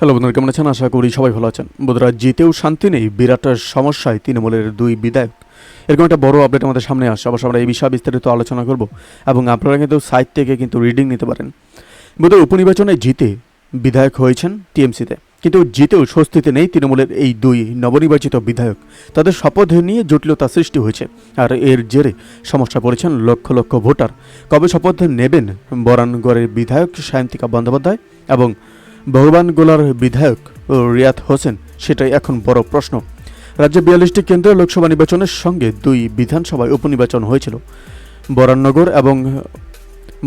Hello বন্ধুরা, কেমন আছেন? আশা করি সবাই ভালো আছেন। বন্ধুরা, জিতেও শান্তি নেই বিরাট সমস্যায় তৃণমূলের দুই বিধায়ক। এরকম একটা বড় আপডেট আমাদের সামনে আসছে। অবশ্য আমরা এই বিষয়ে বিস্তারিত আলোচনা করব এবং আপনারা কিন্তু সাইট থেকে কিন্তু রিডিং নিতে পারেন। বন্ধুরা, উপনির্বাচনে জিতে বিধায়ক হয়েছেন টিএমসিতে। কিন্তু জিতেও স্বস্তিতে নেই তৃণমূলের এই দুই নবনির্বাচিত বিধায়ক। তাদের শপথ নিয়ে জটিলতা সৃষ্টি হয়েছে আর এর জেরে সমস্যা পড়েছেন লক্ষ লক্ষ ভোটার। কবে শপথ নেবেন বরানগড়ের বিধায়ক সায়ন্তিকা বন্দ্যোপাধ্যায় এবং ভগবান গোলার বিধায়ক রিয়াত হোসেন, সেটাই এখন বড় প্রশ্ন। রাজ্যে বিয়াল্লিশটি কেন্দ্রীয় লোকসভা নির্বাচনের সঙ্গে দুই বিধানসভায় উপনির্বাচন হয়েছিল। বরাননগর এবং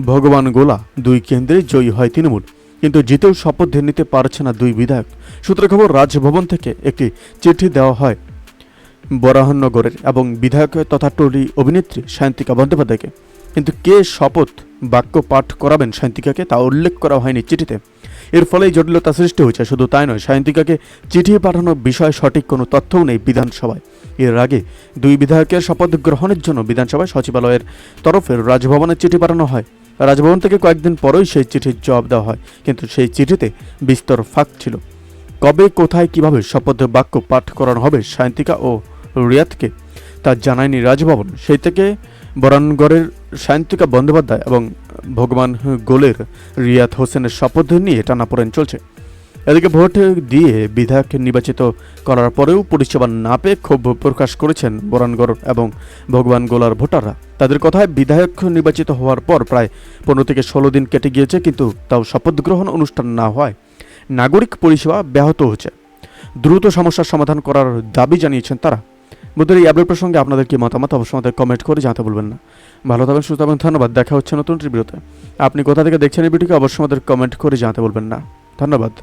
ভগবান গোলা দুই কেন্দ্রে জয়ী হয় তৃণমূল, কিন্তু জিতেও শপথ নিতে পারছে না দুই বিধায়ক। সূত্রে খবর, রাজভবন থেকে একটি চিঠি দেওয়া হয় বরাহনগরের এবং বিধায়ক তথা টলি অভিনেত্রী সায়ন্তিকা বন্দ্যোপাধ্যায়কে। কিন্তু কে শপথ বাক্য পাঠ করাবেন সায়ন্তিকাকে তা উল্লেখ করা হয়নি চিঠিতে। এর ফলে জটিলতা সৃষ্টি হয়েছে, শুধু তাই নয়, সায়ন্তিকাকে চিঠি পাঠানোর বিষয়ে সঠিক কোনো তথ্যও নেই বিধানসভায়। এর আগে দুই বিধায়কের শপথ গ্রহণের জন্য বিধানসভায় সচিবালয়ের তরফে রাজভবনের চিঠি পাঠানো হয়। রাজভবন থেকে কয়েকদিন পরেই সেই চিঠির জবাব দেওয়া হয়, কিন্তু সেই চিঠিতে বিস্তর ফাঁক ছিল। কবে, কোথায়, কীভাবে শপথ বাক্য পাঠ করানো হবে সায়ন্তিকা ও রিয়াতকে তা জানায়নি রাজভবন। সেই থেকে বরানগড়ের সায়ন্তিকা বন্দ্যোপাধ্যায় এবং ভগবান গোলের রিয়াত হোসেনের শপথ নিয়ে টানাপোড়েন চলছে। এদিকে ভোট দিয়ে বিধায়ক নির্বাচিত করার পরেও পরিষেবা না পেয়ে ক্ষোভ প্রকাশ করেছেন বরানগড় এবং ভগবান গোলার ভোটাররা। তাদের কথায় বিধায়ক নির্বাচিত হওয়ার পর প্রায় পনেরো থেকে ষোলো দিন কেটে গিয়েছে, কিন্তু তাও শপথ গ্রহণ অনুষ্ঠান না হওয়ায় নাগরিক পরিষেবা ব্যাহত হচ্ছে। দ্রুত সমস্যার সমাধান করার দাবি জানিয়েছেন তারা। বন্ধুরা এই আপডেট প্রসঙ্গে আপনাদের কি মতামত অবশ্যই আমাদের কমেন্ট করে জানাতে বলবেন না। ভালো থাকবেন সুস্থ থাকবেন ধন্যবাদ। দেখা হচ্ছে নতুন রিভিউতে আপনি কোথা থেকে দেখছেন এই ভিডিওকে অবশ্যই আমাদের কমেন্ট করে জানাতে বলবেন না। ধন্যবাদ।